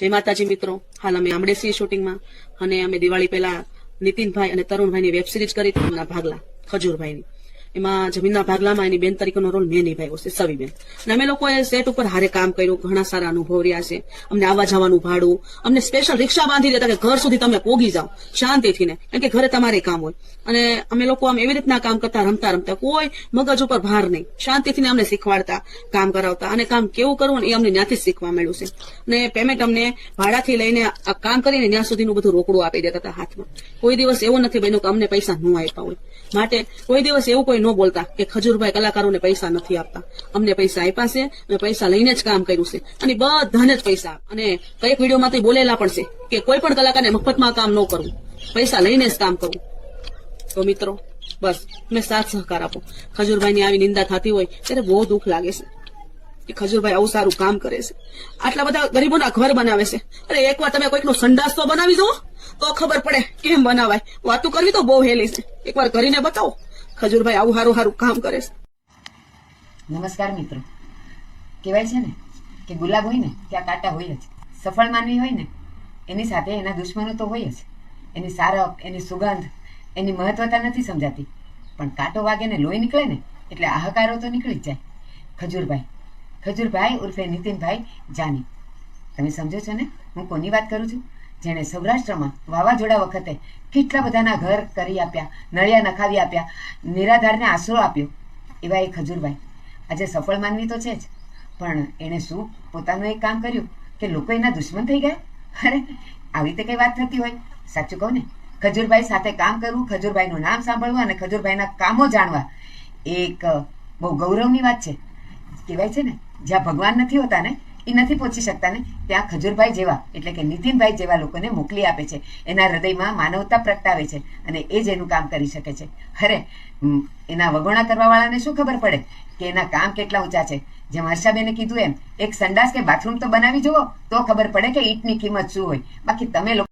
જય માતાજી મિત્રો. હાલ અમે આમડે છીએ શૂટિંગમાં અને અમે દિવાળી પહેલા નીતિનભાઈ અને તરુણભાઈની વેબ સિરીઝ કરી હતી, એમના ભાગલા ખજૂરભાઈની. એમાં જમીનના ભાગલામાં એની બેન તરીકેનો રોલ મેં નિભાવ્યો છે સવીબેન અને અમે લોકોએ સેટ ઉપર હારે કામ કર્યું, ઘણા સારા અનુભવ રહ્યા છે. અમને આવવા જવાનું ભાડું, અમને સ્પેશિયલ રિક્ષા બાંધી દેતા કે ઘર સુધી તમે પોગી જાઓ, શાંતિથી ને કારણ કે ઘરે તમારે કામ હોય. અને અમે લોકો આમ એવી રીતના કામ કરતા રમતા રમતા કોઈ મગજ ઉપર ભાર નહીં. શાંતિથી અમને શીખવાડતા, કામ કરાવતા. અને કામ કેવું કરવું ને એ અમને ત્યાંથી શીખવા મળ્યું છે. અને પેમેન્ટ અમને ભાડાથી લઈને કામ કરીને ત્યાં સુધીનું બધું રોકડું આપી દેતા હતા હાથમાં. કોઈ દિવસ એવું નથી બન્યું કે અમને પૈસા ન આપ્યા હોય. માટે કોઈ દિવસ એવું કોઈ ન બોલતા કે ખજૂરભાઈ કલાકારોને પૈસા નથી આપતા. અમને પૈસા આપ્યા છે અને પૈસા લઈને જ કામ કર્યું છે. અને બધાને જ પૈસા અને કંઈક વિડીયોમાં બોલેલા પણ છે કે કોઈ પણ કલાકારને મફતમાં કામ ન કરવું. પૈસા લઈને જ કામ કરવું. તો મિત્રો, બસ મેં સાથ સહકાર આપો. ખજૂરભાઈની આવી નિંદા થતી હોય, ત્યારે બહુ દુઃખ લાગે છે કે ખજૂરભાઈ આવું સારું કામ કરે છે. આટલા બધા ગરીબોના ઘર બનાવે છે. અરે, એકવાર તમે કોઈકનો સંડાસ તો બનાવી દો, તો ખબર પડે કેમ બનાવાય. વાતું કરવી તો બહુ હેલી છે. એકવાર કરીને બતાવો. ખજૂરભાઈ આવું સારું સારું કામ કરે છે. નમસ્કાર મિત્રો. કહેવાય છે ને કે ગુલાબ હોય ને ત્યાં કાંટા હોય જ. સફળ માનવી હોય ને, એની સાથે એના દુશ્મનો તો હોય જ. એની સારપ એની સુગંધ, એની મહત્વતા નથી સમજાતી. પણ કાંટો વાગે ને લોહી નીકળે ને, એટલે આહકારો તો નીકળી જ જાય. ખજૂરભાઈ ખજૂરભાઈ ઉર્ફે નીતિનભાઈ જાની. તમે સમજો છો ને? હું કોની વાત કરું છું? જેણે સૌરાષ્ટ્રમાં વાવાઝોડા વખતે કેટલા બધાના ઘર કરી આપ્યા, નળિયા નખાવી આપ્યા, નિરાધારને આશરો આપ્યો, એવા એ ખજૂરભાઈ. આજે સફળ માનવી તો છે જ, પણ એણે શું પોતાનું એક કામ કર્યું કે લોકો એના દુશ્મન થઈ ગયા? અરે, આવી રીતે કઈ વાત થતી હોય? સાચું કહું ને, ખજૂરભાઈ સાથે કામ કરવું, ખજૂરભાઈનું નામ સાંભળવું અને ખજૂરભાઈના કામો જાણવા, એક બહુ ગૌરવની વાત છે. કહેવાય છે ને, જ્યાં ભગવાન નથી હોતા ને એ નથી પહોંચી શકતા ને ત્યાં ખજૂરભાઈ જેવા, એટલે કે નીતિનભાઈ જેવા લોકોને મોકલી આપે છે. એના હૃદયમાં માનવતા પ્રગટાવે છે અને એ જ એનું કામ કરી શકે છે. અરે એના વગોણા કરવા વાળાને શું ખબર પડે કે એના કામ કેટલા ઊંચા છે? જેમ હર્ષાબેને કીધું એમ, એક સંડાસ કે બાથરૂમ તો બનાવી જુઓ, તો ખબર પડે કે ઈંટની કિંમત શું હોય. બાકી તમે લોકો